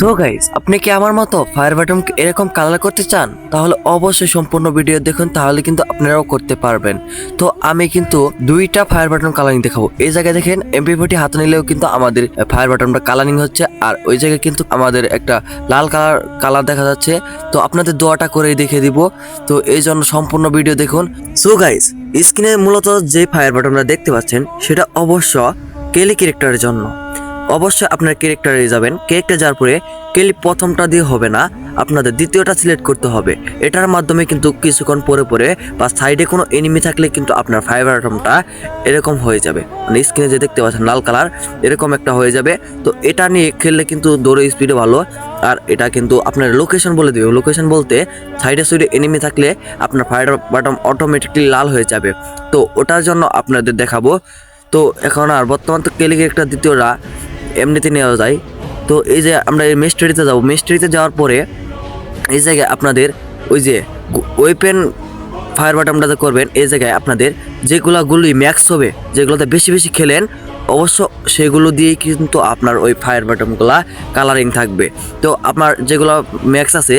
So guys আপনি কি আমার মতো ফায়ার বাটন এরকম কালার করতে চান? তাহলে অবশ্যই সম্পূর্ণ ভিডিও দেখুন, তাহলে কিন্তু আপনারাও করতে পারবেন। তো আমি কিন্তু দুইটা ফায়ার বাটন কালারিং দেখাবো। এই জায়গায় দেখেন এমপি ফোর্টি হাতে নিলেও কিন্তু আমাদের ফায়ার বাটনটা কালারিং হচ্ছে, আর ওই জায়গায় কিন্তু আমাদের একটা লাল কালার কালার দেখা যাচ্ছে। তো আপনাদের দোয়াটা করেই দেখে দিব। তো এই জন্য সম্পূর্ণ ভিডিও দেখুন। সো গাইস স্ক্রিনে মূলত যে ফায়ার বাটনটা দেখতে পাচ্ছেন, সেটা অবশ্য কেলি ক্যারেক্টারের জন্য। অবশ্যই আপনার ক্যারেক্টারে যাবেন। ক্যারেক্টার যাওয়ার পরে কেলি প্রথমটা দিয়ে হবে না, আপনাদের দ্বিতীয়টা সিলেক্ট করতে হবে। এটার মাধ্যমে কিন্তু কিছুক্ষণ পরে পরে বা সাইডে কোনো এনিমি থাকলে কিন্তু আপনার ফাইবার আইটমটা এরকম হয়ে যাবে। মানে স্ক্রিনে যে দেখতে পাচ্ছেন লাল কালার এরকম একটা হয়ে যাবে। তো এটা নিয়ে খেললে কিন্তু দৌড়ে স্পিডে ভালো। আর এটা কিন্তু আপনার লোকেশন বলে দেবে। লোকেশন বলতে সাইডে সাইডে এনিমি থাকলে আপনার ফায়ার বাটম অটোমেটিকলি লাল হয়ে যাবে। তো ওটার জন্য আপনাদের দেখাবো। তো এখন আর বর্তমান তো কেলি একটা দ্বিতীয়রা। এমনিতে নেওয়া যায়। তো এই যে আমরা এই মিস্ট্রিতে যাব মিস্ট্রিতে যাওয়ার পরে এই জায়গায় আপনাদের ওই যে ওয়েপেন ফায়ার বাটনটাতে করবেন, এই জায়গায় আপনাদের যেগুলো গুলি ম্যাক্স হবে, যেগুলোতে বেশি বেশি খেলেন, অবশ্য সেগুলো দিয়েই কিন্তু আপনার ওই ফায়ার বাটনগুলা কালারিং থাকবে। তো আপনার যেগুলো ম্যাক্স আছে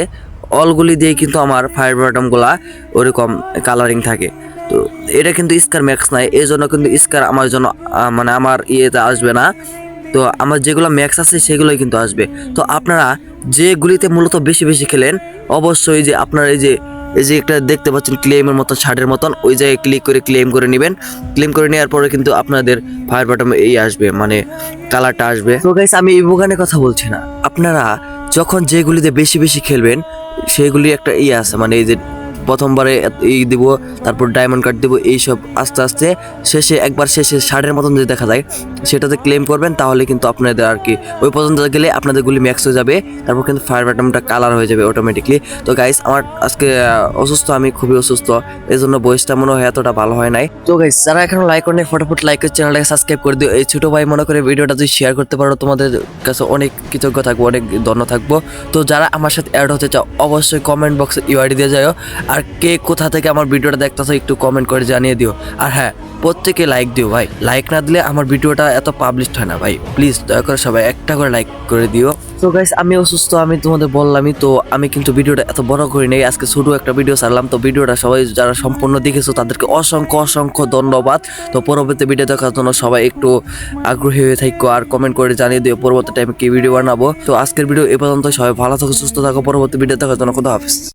অলগুলি দিয়ে কিন্তু আমার ফায়ার বাটনগুলা ওরকম কালারিং থাকে। তো এটা কিন্তু স্কার ম্যাক্স নাই, এই জন্য কিন্তু স্কার আমার জন্য মানে আমার ইয়েতে আসবে না। তো আমার যেগুলো ম্যাক্স আছে সেগুলোই কিন্তু আসবে। তো আপনারা যেগুলিতে মূলত বেশি বেশি খেলেন, অবশ্যই যে আপনারা এই যে এই যে একটা দেখতে পাচ্ছেন ক্লেমের মতো শার্টের মতন, ওই জায়গায় ক্লিক করে ক্লেম করে নেবেন। ক্লেম করে নেওয়ার পরে কিন্তু আপনাদের ফায়ার বাটন এই আসবে মানে কালারটা আসবে। তো গাইস আমি এই বোগানের কথা বলছি না। আপনারা যখন যেগুলিতে বেশি বেশি খেলবেন সেগুলি একটা ইয়ে আছে মানে এই যে প্রথমবারে এই দিব, তারপর ডায়মন্ড কার্ড দিব, এইসব আস্তে আস্তে শেষে একবার শেষে ষাটের মতন যদি দেখা যায়, সেটাতে ক্লেম করবেন, তাহলে কিন্তু আপনাদের আর কি, ওই পর্যন্ত গেলে আপনাদের গুলি ম্যাক্স হয়ে যাবে, তারপর কিন্তু ফায়ার বাটনটা কালার হয়ে যাবে অটোমেটিকলি তো গাইস আমার আজকে অসুস্থ, আমি খুবই অসুস্থ এই জন্য বয়সটা মনে হয় এতটা ভালো হয় নাই। তো গাইস যারা এখনও লাইক করেন ফটোফট লাইক করে চ্যানেলটাকে সাবস্ক্রাইব করে দিও। এই ছোট ভাই, মনে করে ভিডিওটা যদি শেয়ার করতে পারো, তোমাদের কাছে অনেক কৃতজ্ঞ থাকব, অনেক ধন্য থাকব। তো যারা আমার সাথে অ্যাড হতে চাও, অবশ্যই কমেন্ট বক্সে ইউআইডি দিয়ে যাও আর কে কোথা থেকে আমার ভিডিওটা দেখতেছো একটু কমেন্ট করে জানিয়ে দিও। আর হ্যাঁ প্রত্যেকে লাইক দিও ভাই। লাইক না দিলে আমার ভিডিওটা এত পাবলিশ হয় না ভাই। প্লিজ দয়া করে সবাই একটা করে লাইক করে দিও। তো গাইস আমি অসুস্থ আমি তোমাদের বললামই, তো আমি কিন্তু ভিডিওটা এত বড় করি নাই। আজকে ছোট একটা ভিডিও ছাড়লাম। তো ভিডিওটা সবাই যারা সম্পূর্ণ দেখেছ, তাদেরকে অসংখ্য অসংখ্য ধন্যবাদ। তো পরবর্তী ভিডিও দেখার জন্য সবাই একটু আগ্রহী হয়ে থাকো আর কমেন্ট করে জানিয়ে দিও পরবর্তী টাইমে কি ভিডিও বানাবো। তো আজকের ভিডিও এ পর্যন্ত সবাই ভালো থাকো, সুস্থ থাকো। পরবর্তী ভিডিও দেখার জন্য খুদা হাফিজ।